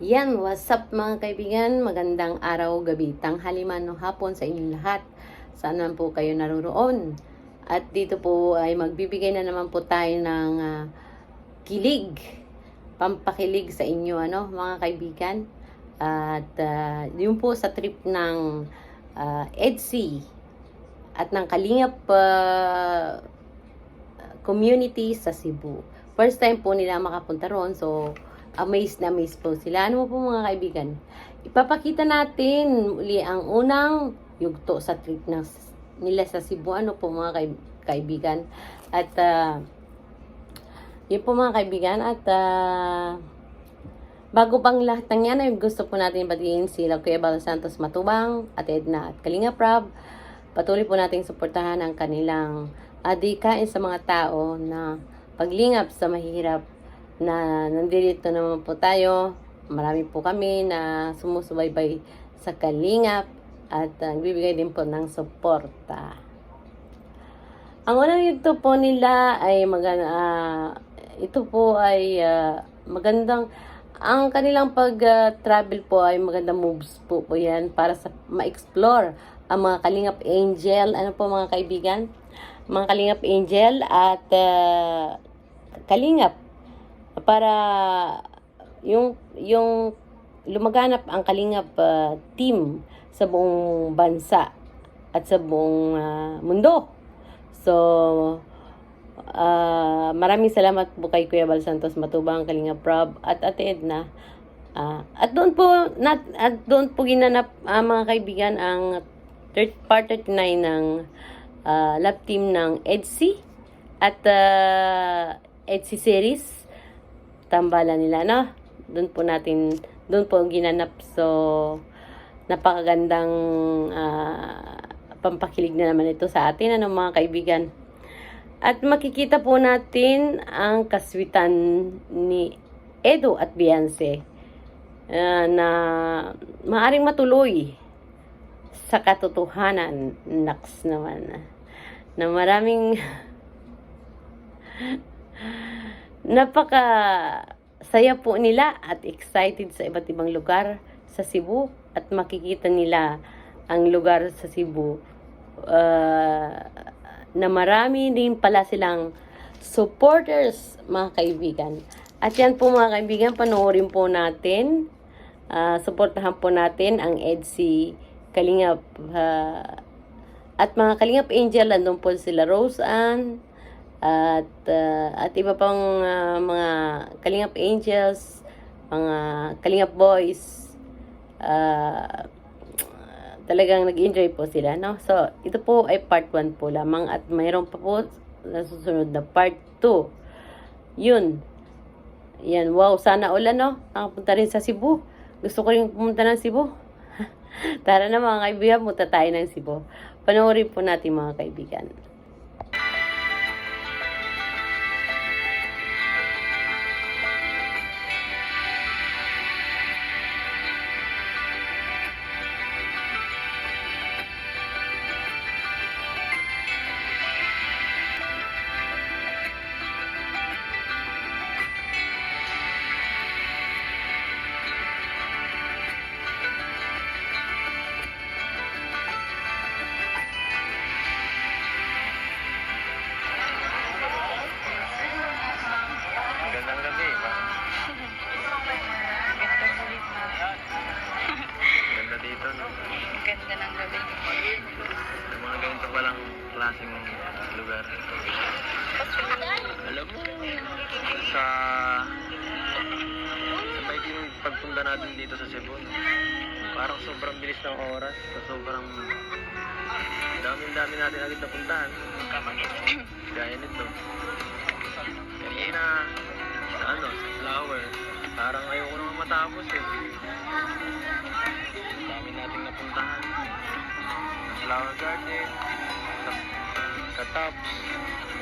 Yan, what's up mga kaibigan? Magandang araw, gabi, tanghali man o hapon sa inyong lahat. Saan man po kayo naroroon. At dito po ay magbibigay na naman po tayo ng ah, kilig, pampakilig sa inyo, ano, mga kaibigan. At ah, yun po sa trip ng ah, EDSI at ng Kalingap ah, community sa Cebu. First time po nila makapunta ron, so amazed na amazed po sila. Ano po mga kaibigan? Ipapakita natin uli ang unang yugto sa trip ng nila sa Cebu. Ano po mga kaib- kaibigan? At ah, yun po mga kaibigan at ah, bago pang lahat ng yan ay gusto po natin batiin sila Kuya Bal Santos Matubang at Edna at Kalinga Prab. Patuloy po nating suportahan ang kanilang adikain sa mga tao na paglingap sa mahirap na nandito naman po tayo. Marami po kami na sumusubaybay sa kalingap at uh, nagbibigay din po ng suporta. Ang unang ito po nila ay maganda, ah, ito po ay ah, magandang ang kanilang pag-travel po ay magandang moves po po yan para sa ma-explore ang mga Kalingap Angel. Ano po mga kaibigan? Mga Kalingap Angel at ah, Kalingap para yung yung lumaganap ang Kalingap ah, team sa buong bansa at sa buong ah, mundo. So, ah, maraming salamat po kay Kuya Bal Santos Matubang, Kalingap Prab at Ate Edna. Ah, at doon po nat, at doon po ginanap ah, mga kaibigan ang third part 39 ng ah, lab team ng EDSI at uh, EDSI series tambalan nila no? Doon po natin doon po ginanap. So napakagandang ah, pampakilig na naman ito sa atin ano mga kaibigan. At makikita po natin ang kaswitan ni Edo at Beyonce ah, na maaring matuloy sa katotohanan. Naks naman. Na maraming napaka saya po nila at excited sa iba't ibang lugar sa Cebu at makikita nila ang lugar sa Cebu. Ah, na marami din pala silang supporters mga kaibigan. At yan po mga kaibigan, panoorin po natin, ah, suportahan po natin ang EDSI Kalingap ah, at mga Kalingap Angel, andun po sila Rose Ann, at ah, at iba pang ah, mga Kalingap Angels, mga Kalingap Boys, ah, talagang nag-enjoy po sila, no? So, ito po ay part 1 po lamang at mayroon pa po na susunod na part 2. Yun. Yan, wow, sana ulan, no? Nakapunta rin sa Cebu. Gusto ko rin pumunta ng Cebu. Tara na mga kaibigan, punta tayo ng Cebu. Panoorin po natin mga kaibigan. Pagpunta natin dito sa Cebu, parang sobrang bilis ng oras. Sa sobrang... Daming-dami natin agad napuntahan. Gaya nito. Kanina, sa ano, sa flower. Parang ayoko naman matapos eh. Dami nating napuntahan. Sa flower garden, sa, sa tops.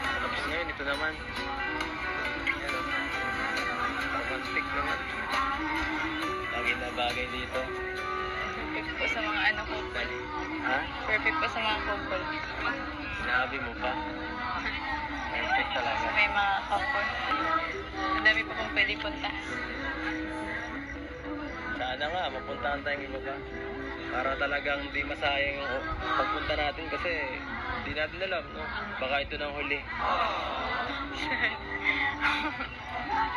Tapos ngayon, ito naman. Romantic naman. Bagay na bagay dito. Perfect po sa mga ano couple. Ha? Perfect po sa mga couple. Sinabi mo pa. Perfect talaga. Sa may mga couple. Ang dami po pong pwede punta. sana nga, mapuntahan tayong iba pa. Para talagang di masayang yung pagpunta natin kasi di natin alam, no? Baka ito nang huli.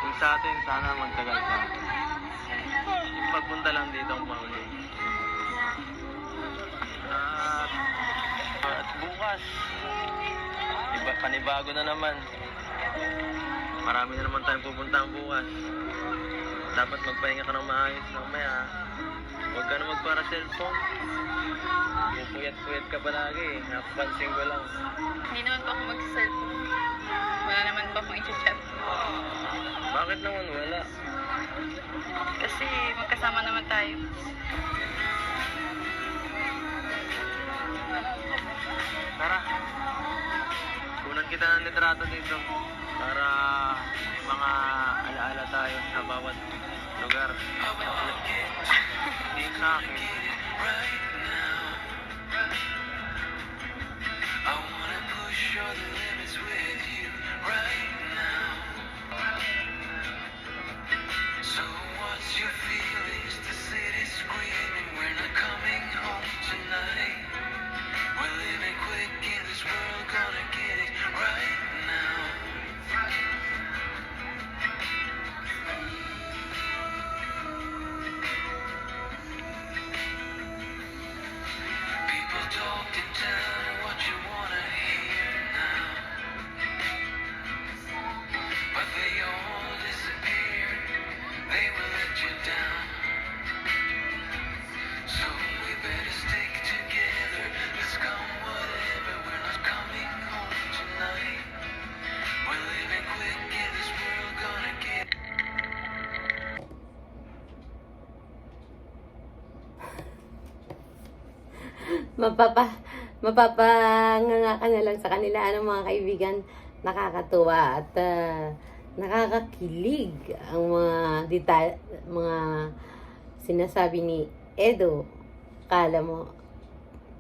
Yung sa atin, sana magtagal pa. Yung pagpunta lang dito ang mahuli. At, at bukas, iba, panibago na naman. Marami na naman tayong pupuntahan bukas. Dapat magpahinga ka ng maayos mamaya. Huwag ka na magpara cellphone. Pupuyat-puyat ka palagi. Napapansin ko lang. Hindi naman po ako mag-cellphone. Wala naman po akong i-chat. Bakit naman wala? Kasi magkasama naman tayo. Tara. Kunan kita ng litrato dito. Para mga alaala tayo sa bawat lugar. Hindi sa akin. Mapapa mapapanganga ka na lang sa kanila. Ano mga kaibigan nakakatuwa at ah, nakakakilig ang mga deta- mga sinasabi ni Edo. Kala mo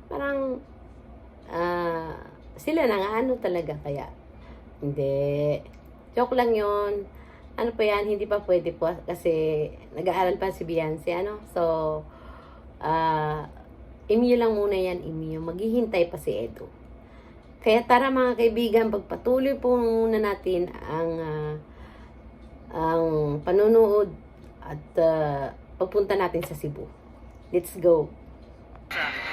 parang ah, sila na nga ano talaga kaya? Hindi. Joke lang yon ano pa yan? Hindi pa pwede po kasi nag-aaral pa si Beyonce ano? So ah Imyo lang muna yan, Imyo. Maghihintay pa si Edo. Kaya tara mga kaibigan, pagpatuloy po muna natin ang ah, ang panunood at ah, pagpunta natin sa Cebu. Let's go. Ang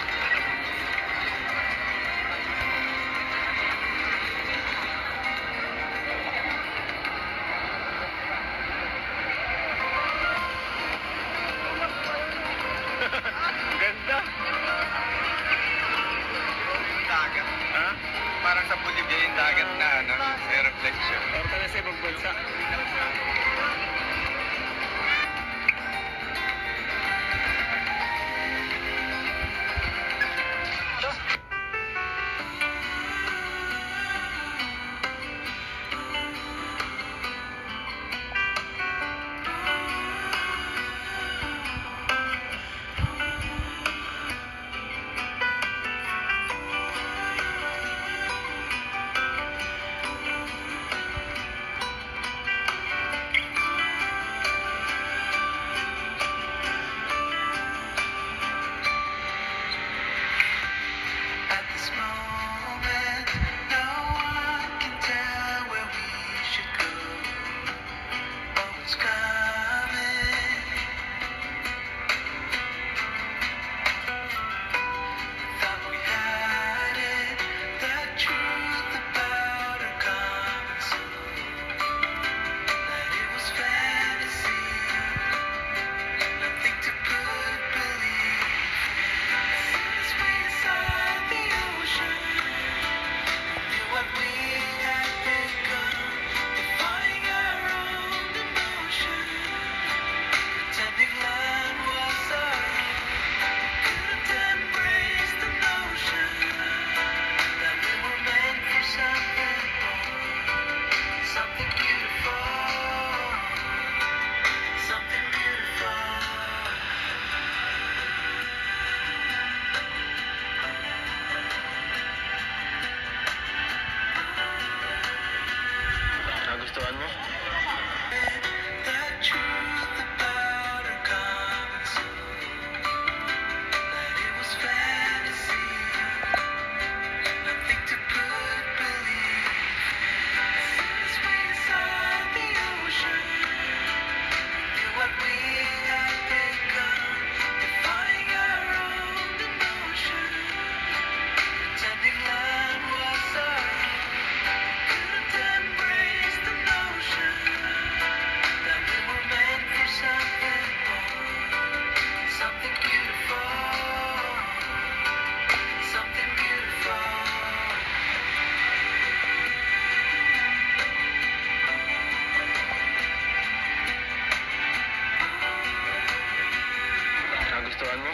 katawan mo?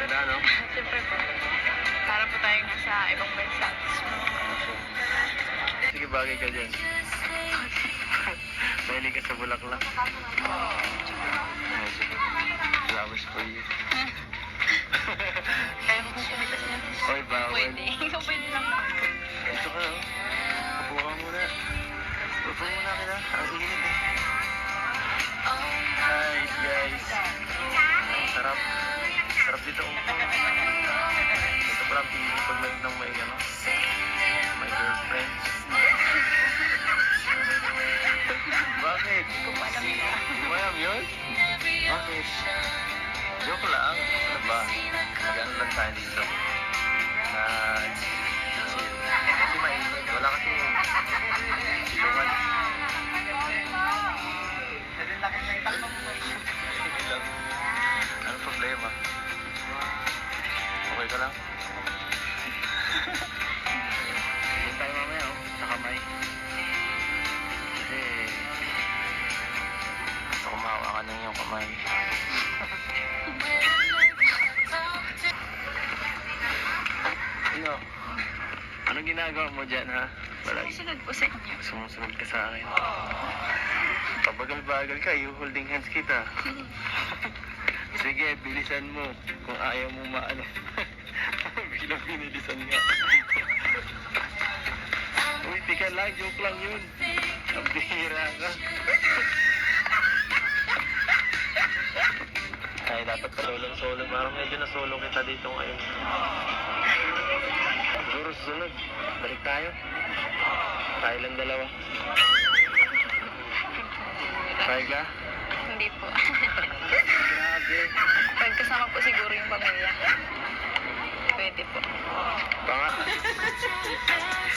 Ganda, no? Siyempre po. Para po tayong nasa ibang bansa. Sige, bagay ka dyan. Mahilig ka sa bulaklak. Oh. Flowers for you. Kaya po pumitas niya. Oy, bawal. Pwede. Ikaw pwede lang. Ito ka, oh. Upo ka muna. Upo muna kita. Ang init eh. Sarap dito. Ito pala ang pili pag may nang may ano. My girlfriend. Bakit? Hindi ko po alam yun. Hindi mo alam yun? Bakit? Joke lang. Ano ba? Magano lang tayo dito. Na chill. Kasi mainit. Wala kasi silungan. Palagi Sunod po sa inyo. sumusunod ka sa akin. Pabagal-bagal ka, you holding hands kita. Sige, bilisan mo. Kung ayaw mo maano. Bilang binilisan nga. Uy, tika lang, joke lang yun. Ang bihira ka. Ay, dapat solong-solo. Parang medyo na-solo kita dito ngayon. Siguro susunod. Balik tayo. Tayo lang dalawa. Try ka? Hindi po. Grabe. Pag kasama po siguro yung pamilya. Pwede po. Panga.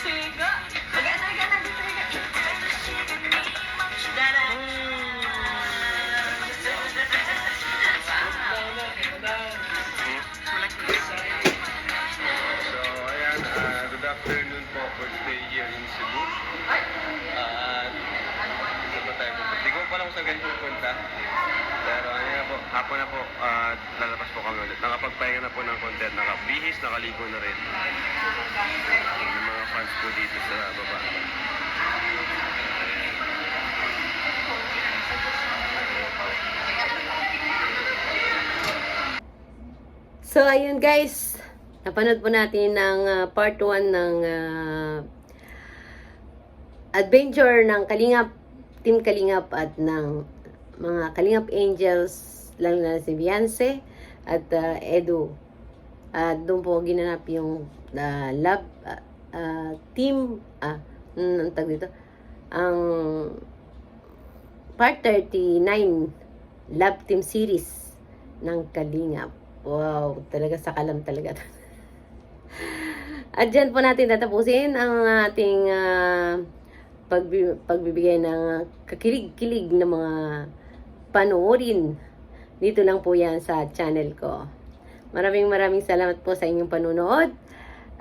So, Ganito pupunta. Pero ano na po, hapon na po, at lalabas po kami ulit. Nakapagpahinga na po ng content, nakabihis, nakaligo na rin. Yung mga fans po dito sa baba. So, ayun guys. Napanood po natin ng ah, part 1 ng ah, adventure ng Kalingap, Team Kalingap at ng mga Kalingap Angels, lalo na si Beyonce at ah, Edu. At doon po ginanap yung ah, love ah, ah, team, ah, mm, ang tag dito, ang part 39 love team series ng Kalingap. Wow, talaga sa kalam talaga. At dyan po natin tatapusin ang ating ah, pagbi- pagbibigay ng kakilig-kilig na mga panoorin. Dito lang po yan sa channel ko. Maraming maraming salamat po sa inyong panunood.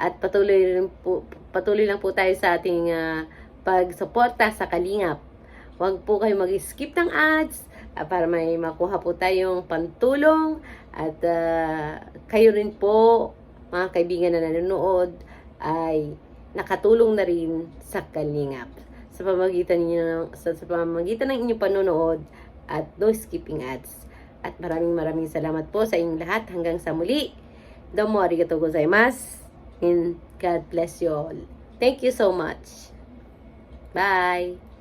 At patuloy, rin po, patuloy lang po tayo sa ating ah, pagsuporta sa Kalingap. Huwag po kayo mag-skip ng ads ah, para may makuha po tayong pantulong at ah, kayo rin po mga kaibigan na nanonood ay nakatulong na rin sa Kalingap sa pamagitan niyo sa, sa pamamagitan ng inyong panonood at no skipping ads. At maraming maraming salamat po sa inyong lahat hanggang sa muli. Domo arigatou gozaimasu and God bless you all. Thank you so much. Bye.